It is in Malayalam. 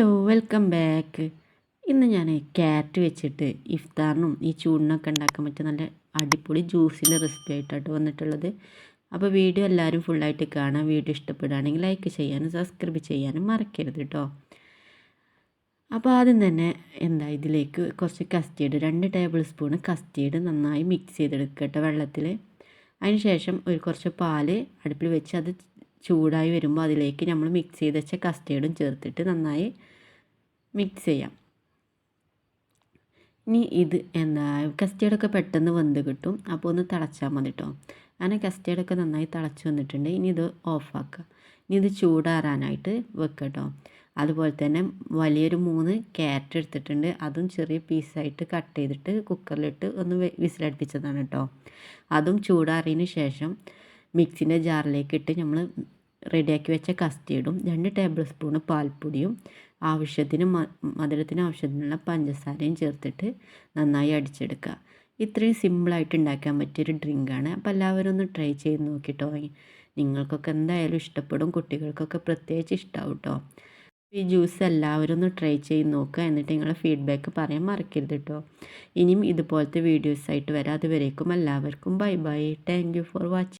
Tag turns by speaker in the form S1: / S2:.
S1: വെൽക്കം ബാക്ക് ഇന്ന് ഞാൻ ക്യാരറ്റ് വെച്ചിട്ട് ഇഫ്താറിനും ഈ ചൂടിനൊക്കെ ഉണ്ടാക്കാൻ പറ്റിയ നല്ല അടിപൊളി ജ്യൂസിന്റെ റെസിപ്പി ആയിട്ടാണ് വന്നിട്ടുള്ളത്. അപ്പോൾ വീഡിയോ എല്ലാവരും ഫുള്ളായിട്ട് കാണാം വീഡിയോ ഇഷ്ടപ്പെടുകയാണെങ്കിൽ ലൈക്ക് ചെയ്യാനും സബ്സ്ക്രൈബ് ചെയ്യാനും മറക്കരുത് കേട്ടോ. അപ്പോൾ ആദ്യം തന്നെ എന്താ ഇതിലേക്ക് കുറച്ച് കസ്റ്റേർഡ് രണ്ട് ടേബിൾ സ്പൂൺ കസ്റ്റേർഡ് നന്നായി മിക്സ് ചെയ്തെടുക്കുക കേട്ടോ വെള്ളത്തിൽ അതിന് ശേഷം ഒരു കുറച്ച് പാൽ അടുപ്പിൽ വെച്ച് അത് ചൂടായി വരുമ്പോൾ അതിലേക്ക് നമ്മൾ മിക്സ് ചെയ്ത് വെച്ച കസ്റ്റേർഡും ചേർത്തിട്ട് നന്നായി മിക്സ് ചെയ്യാം. ഇനി ഇത് എന്താ കസ്റ്റേർഡൊക്കെ പെട്ടെന്ന് വെന്ത് കിട്ടും. അപ്പോൾ ഒന്ന് തിളച്ചാൽ മതി കേട്ടോ അങ്ങനെ കസ്റ്റേർഡൊക്കെ നന്നായി തിളച്ച് വന്നിട്ടുണ്ട്. ഇനി ഇത് ഓഫാക്കുക ഇനി ഇത് ചൂടാറാനായിട്ട് വെക്കുക കേട്ടോ അതുപോലെ തന്നെ വലിയൊരു മൂന്ന് ക്യാരറ്റ് എടുത്തിട്ടുണ്ട്. അതും ചെറിയ പീസായിട്ട് കട്ട് ചെയ്തിട്ട് കുക്കറിലിട്ട് ഒന്ന് വിസിലടുപ്പിച്ചതാണ് കേട്ടോ അതും ചൂടാറിയതിന് ശേഷം മിക്സിന്റെ ജാറിലേക്ക് ഇട്ട് നമ്മൾ റെഡിയാക്കി വെച്ച കസ്റ്റേർഡും രണ്ട് ടേബിൾ സ്പൂണ് പാൽപ്പൊടിയും ആവശ്യത്തിന് മധുരത്തിന് ആവശ്യത്തിനുള്ള പഞ്ചസാരയും ചേർത്തിട്ട് നന്നായി അടിച്ചെടുക്കുക. ഇത്രയും സിമ്പിളായിട്ട് ഉണ്ടാക്കാൻ പറ്റിയൊരു ഡ്രിങ്കാണ് അപ്പോൾ എല്ലാവരും ഒന്ന് ട്രൈ ചെയ്ത് നോക്കിട്ടോ. നിങ്ങൾക്കൊക്കെ എന്തായാലും ഇഷ്ടപ്പെടും കുട്ടികൾക്കൊക്കെ പ്രത്യേകിച്ച് ഇഷ്ടമാവും കേട്ടോ ഈ ജ്യൂസ് എല്ലാവരും ഒന്ന് ട്രൈ ചെയ്ത് നോക്കുക എന്നിട്ട് നിങ്ങളുടെ ഫീഡ്ബാക്ക് പറയാൻ മറക്കരുത് കേട്ടോ ഇനിയും ഇതുപോലത്തെ വീഡിയോസായിട്ട് വരാം. അതുവരേക്കും എല്ലാവർക്കും bye bye thank for watching